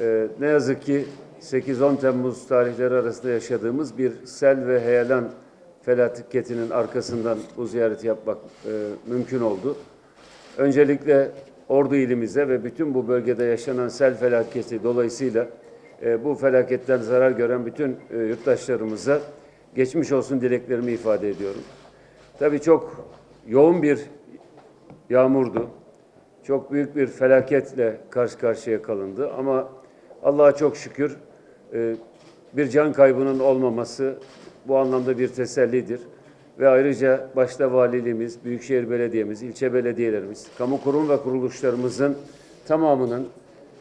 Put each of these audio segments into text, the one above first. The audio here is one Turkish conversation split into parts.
Ee, ne yazık ki 8-10 Temmuz tarihleri arasında yaşadığımız bir sel ve heyelan felaketinin arkasından bu ziyareti yapmak e, mümkün oldu. Öncelikle Ordu ilimize ve bütün bu bölgede yaşanan sel felaketi dolayısıyla e, bu felaketten zarar gören bütün e, yurttaşlarımıza geçmiş olsun dileklerimi ifade ediyorum. Tabii çok yoğun bir yağmurdu. Çok büyük bir felaketle karşı karşıya kalındı ama Allah'a çok şükür e, bir can kaybının olmaması bu anlamda bir tesellidir. Ve ayrıca başta valiliğimiz, Büyükşehir Belediye'miz, ilçe belediyelerimiz, kamu kurum ve kuruluşlarımızın tamamının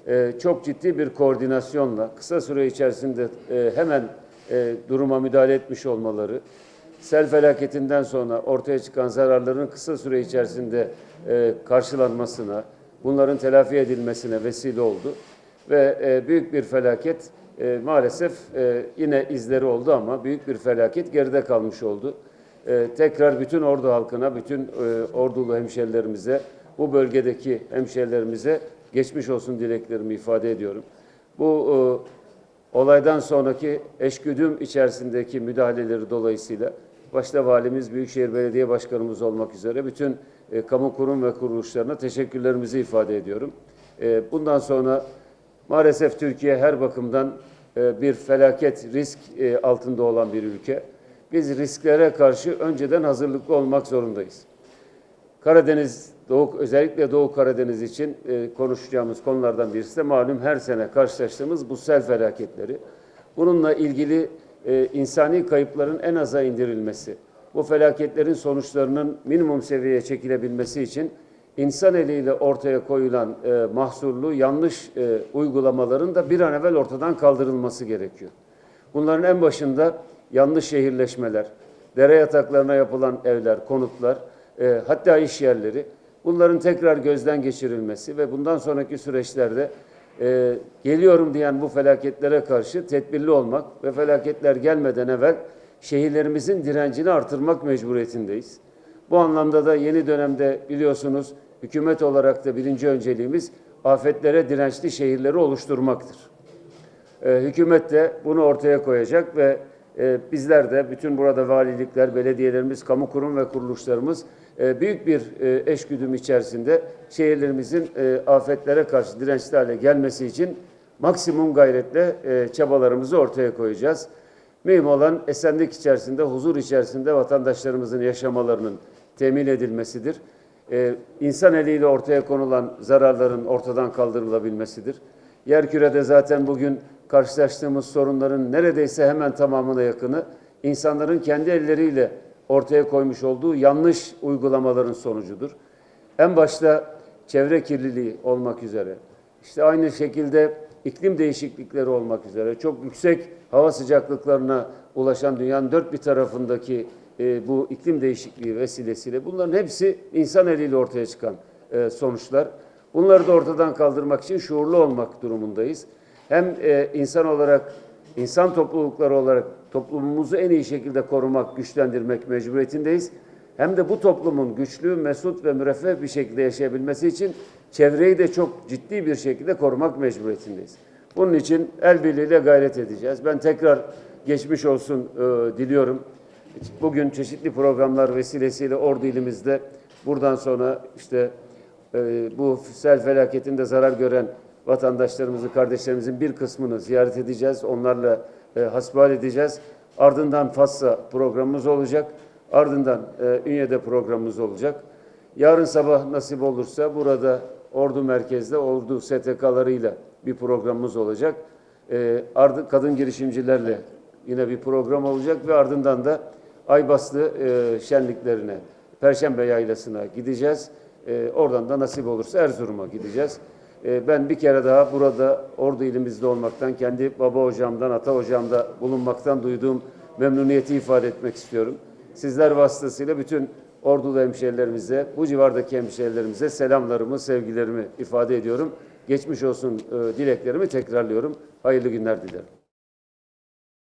e, çok ciddi bir koordinasyonla kısa süre içerisinde e, hemen duruma müdahale etmiş olmaları, sel felaketinden sonra ortaya çıkan zararların kısa süre içerisinde karşılanmasına, bunların telafi edilmesine vesile oldu. Ve e, büyük bir felaket e, maalesef e, yine izleri oldu ama büyük bir felaket geride kalmış oldu. E, tekrar bütün Ordu halkına, bütün e, Ordulu hemşerilerimize, bu bölgedeki hemşerilerimize geçmiş olsun dileklerimi ifade ediyorum. Bu e, olaydan sonraki eşgüdüm içerisindeki müdahaleleri dolayısıyla başta valimiz, Büyükşehir Belediye Başkanımız olmak üzere bütün e, kamu kurum ve kuruluşlarına teşekkürlerimizi ifade ediyorum. E, bundan sonra maalesef Türkiye her bakımdan e, bir felaket risk e, altında olan bir ülke. Biz risklere karşı önceden hazırlıklı olmak zorundayız. Karadeniz, Doğu, özellikle Doğu Karadeniz için e, konuşacağımız konulardan birisi de malum her sene karşılaştığımız bu sel felaketleri. Bununla ilgili insani kayıpların en aza indirilmesi, bu felaketlerin sonuçlarının minimum seviyeye çekilebilmesi için insan eliyle ortaya koyulan e, mahsurlu yanlış e, uygulamaların da bir an evvel ortadan kaldırılması gerekiyor. Bunların en başında yanlış şehirleşmeler, dere yataklarına yapılan evler, konutlar, e, hatta iş yerleri. Bunların tekrar gözden geçirilmesi ve bundan sonraki süreçlerde e, geliyorum diyen bu felaketlere karşı tedbirli olmak ve felaketler gelmeden evvel şehirlerimizin direncini artırmak mecburiyetindeyiz. Bu anlamda da yeni dönemde biliyorsunuz hükümet olarak da birinci önceliğimiz afetlere dirençli şehirleri oluşturmaktır. E, hükümet de bunu ortaya koyacak ve e, bizler de bütün burada valilikler, belediyelerimiz, kamu kurum ve kuruluşlarımız e, büyük bir e, eşgüdüm içerisinde şehirlerimizin afetlere karşı dirençli hale gelmesi için maksimum gayretle çabalarımızı ortaya koyacağız. Mühim olan esenlik içerisinde, huzur içerisinde vatandaşlarımızın yaşamalarının temin edilmesidir. Ee, insan eliyle ortaya konulan zararların ortadan kaldırılabilmesidir. Yerkürede zaten bugün karşılaştığımız sorunların neredeyse hemen tamamına yakını insanların kendi elleriyle ortaya koymuş olduğu yanlış uygulamaların sonucudur. En başta çevre kirliliği olmak üzere, işte aynı şekilde iklim değişiklikleri olmak üzere çok yüksek hava sıcaklıklarına ulaşan dünyanın dört bir tarafındaki e, bu iklim değişikliği vesilesiyle bunların hepsi insan eliyle ortaya çıkan e, sonuçlar. Bunları da ortadan kaldırmak için şuurlu olmak durumundayız. Hem e, insan olarak, insan toplulukları olarak toplumumuzu en iyi şekilde korumak, güçlendirmek mecburiyetindeyiz. Hem de bu toplumun güçlü, mesut ve müreffeh bir şekilde yaşayabilmesi için çevreyi de çok ciddi bir şekilde korumak mecburiyetindeyiz. Bunun için el birliğiyle gayret edeceğiz. Ben tekrar geçmiş olsun e, diliyorum. Bugün çeşitli programlar vesilesiyle Ordu ilimizde buradan sonra işte e, bu sel felaketinde zarar gören vatandaşlarımızı, kardeşlerimizin bir kısmını ziyaret edeceğiz. Onlarla e, hasbihal edeceğiz. Ardından Fas'a programımız olacak. Ardından e, Ünye'de programımız olacak. Yarın sabah nasip olursa burada Ordu merkezde Ordu STK'larıyla bir programımız olacak. E, ardı, kadın girişimcilerle yine bir program olacak ve ardından da Aybaslı e, şenliklerine, Perşembe Yaylası'na gideceğiz. E, oradan da nasip olursa Erzurum'a gideceğiz. E, ben bir kere daha burada Ordu ilimizde olmaktan, kendi baba hocamdan, ata hocamda bulunmaktan duyduğum memnuniyeti ifade etmek istiyorum. Sizler vasıtasıyla bütün Ordulu hemşehrilerimize, bu civardaki hemşehrilerimize selamlarımı, sevgilerimi ifade ediyorum. Geçmiş olsun e, dileklerimi tekrarlıyorum. Hayırlı günler dilerim.